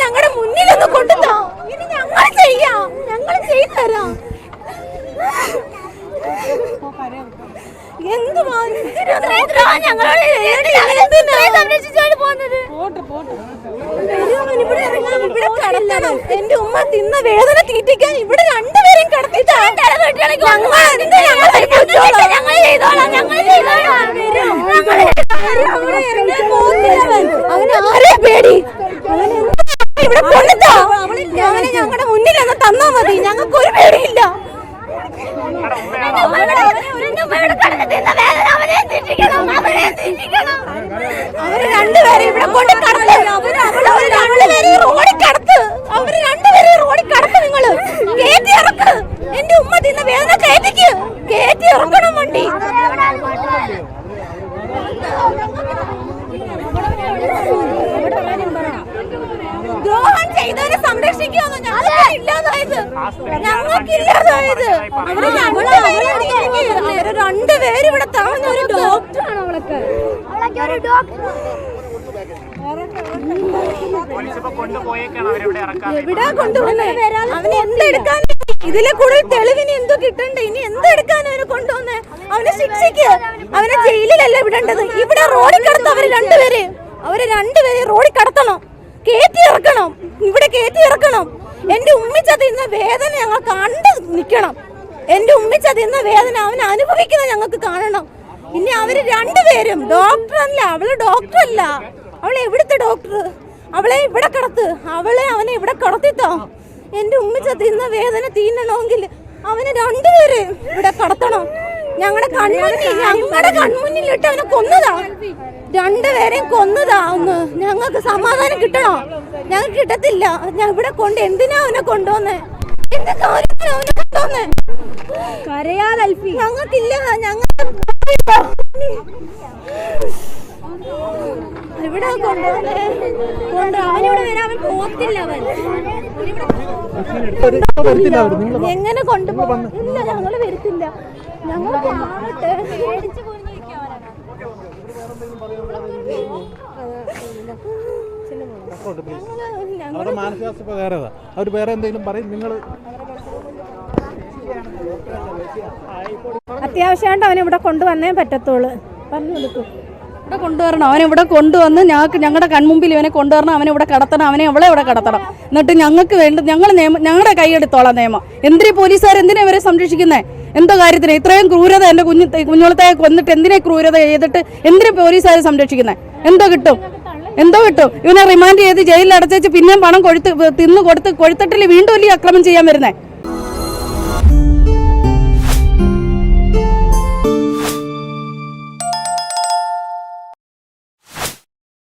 ഞങ്ങളുടെ മുന്നിൽ ഒന്ന്. കൊണ്ടുതാ ഇനി ഞങ്ങൾ ചെയ്യാം. ഞങ്ങൾ ചെയ്തരാം എന്തുമാ ഞങ്ങളോട് എന്തിനാ എന്റെ ഉമ്മ തിന്ന വേദന തീറ്റിക്കാൻ ഇവിടെ രണ്ടുപേരും അങ്ങനെ ആരെ പേടി. അങ്ങനെ ഇവിടെ അവിടെ ഇറങ്ങി പോകുന്നില്ലവൻ. അവന് ആരെയാ പേടി അവന് എന്താ ഇവിടെ കൊണ്ടിട്ടാ അവനെ ഞങ്ങളുടെ മുന്നിൽ ഒന്ന് തന്നാ മതി ഞങ്ങൾക്ക് ഒരു പേടിയില്ല അവർ രണ്ടുപേരും ഇവിടെ കൊണ്ട് കടത്ത് അവർ രണ്ടുപേരും റോഡിൽ കടത്ത് അവർ രണ്ടുപേരും റോഡിൽ കടത്ത് നിങ്ങൾ കേറ്റി ഇറക്ക് എന്റെ ഉമ്മ തിന്ന വേദന കേറ്റിക്ക് കേറ്റി ഇറക്കണം വണ്ടി ദ്രോഹം അവർ രണ്ടുപേരും ഇവിടെ താഴ്ന്ന ഒരു ഡോക്ടറാണ് അവളൊക്കെ. എവിടാ അവന് എന്തെടുക്കാൻ ഇതിലെ കൂടുതൽ തെളിവിന് എന്തോ കിട്ടണ്ടേ? ഇനി എന്തെടുക്കാൻ അവനെ കൊണ്ടുവന്നേ? അവനെ ശിക്ഷിക്ക്. അവനെ ജയിലിലല്ല വിടേണ്ടത്? ഇവിടെ റോഡിൽ കടത്ത് അവർ രണ്ടുപേര് അവർ രണ്ടുപേരെ റോഡിൽ കടത്തണം. കേറ്റി ഇറക്കണം ഇവിടെ കയറ്റി ഇറക്കണം എന്റെ ഉമ്മിച്ച തിന്ന വേദന ഞങ്ങൾ കണ്ട് നിൽക്കണം. എന്റെ ഉമ്മിച്ച തിന്ന വേദന അവൻ അനുഭവിക്കുന്ന ഞങ്ങൾക്ക് കാണണം. ഇനി അവർ രണ്ടുപേരും ഡോക്ടറല്ല അവൾ ഡോക്ടറല്ല അവളെ എവിടുത്തെ ഡോക്ടർ അവളെ ഇവിടെ കിടത്ത്. അവളെ അവനെ ഇവിടെ കിടത്തിത്തോ. എന്റെ ഉമ്മിച്ച തിന്ന വേദന തീന്നണമെങ്കിൽ അവനെ രണ്ടുപേരെയും ഇവിടെ കടത്തണം. ഞങ്ങളുടെ കൺമുന്നിൽ ഞങ്ങളുടെ കൺമുന്നിലിട്ട് അവനെ കൊന്നതാ. രണ്ടുപേരെയും കൊന്നതാ ഒന്ന്. ഞങ്ങൾക്ക് സമാധാനം കിട്ടണോ? ഞങ്ങൾക്ക് കിട്ടത്തില്ല. ഞാൻ ഇവിടെ കൊണ്ട് എന്തിനാ അവനെ കൊണ്ടുവന്നേ? എന്ത് കാര്യത്തിനാ അവനെ കൊണ്ടുവന്നേ? കരയാതൽഫി ഞങ്ങൾക്കില്ല. ഞങ്ങൾ ഇവിടെ കൊണ്ടുവന്നേ? കൊണ്ട് അവനിവിടെ വരാൻ അവൻ പോത്തില്ല അവൻ. ഇവിടെ എങ്ങനെ കൊണ്ടുപോകും ഇല്ല ഞങ്ങൾ വരത്തില്ല. ഞങ്ങൾ ഞങ്ങൾ അവരുടെ മാനസികാവസ്ഥ അവർ വേറെ എന്തെങ്കിലും പറയും നിങ്ങൾ അത്യാവശ്യമായിട്ട് അവനെ ഇവിടെ കൊണ്ടുവന്നേ പറ്റത്തുള്ളൂ. പറഞ്ഞു കൊടുക്കും. ഇവിടെ കൊണ്ടുവരണം. അവനെ ഇവിടെ കൊണ്ടുവന്ന് ഞങ്ങൾക്ക് ഞങ്ങളുടെ കൺമുമ്പിൽ ഇവനെ കൊണ്ടുവരണം. അവനെ ഇവിടെ കടത്തണം. അവനെ അവളെ ഇവിടെ കടത്തണം. എന്നിട്ട് ഞങ്ങൾക്ക് വേണ്ട ഞങ്ങൾ നിയമം ഞങ്ങളുടെ കൈയെടുത്തോളാം നിയമം. എന്തിനാ പോലീസുകാർ എന്തിനാ ഇവരെ സംരക്ഷിക്കുന്നത് എന്തോ കാര്യത്തിന് ഇത്രയും ക്രൂരത എന്റെ കുഞ്ഞു കുഞ്ഞോളത്തെ കൊന്നിട്ട് എന്തിനെ ക്രൂരത ചെയ്തിട്ട് എന്തിനാ പോലീസുകാർ സംരക്ഷിക്കുന്നത് എന്തോ കിട്ടും? എന്തോ കിട്ടും? ഇവനെ റിമാൻഡ് ചെയ്ത് ജയിലിൽ അടച്ചേച്ച് പിന്നെയും പണം കൊഴുത്ത് തിന്നു കൊടുത്ത് കൊഴുത്തട്ടിൽ വീണ്ടും വലിയ അക്രമം ചെയ്യാൻ വരുന്നേ?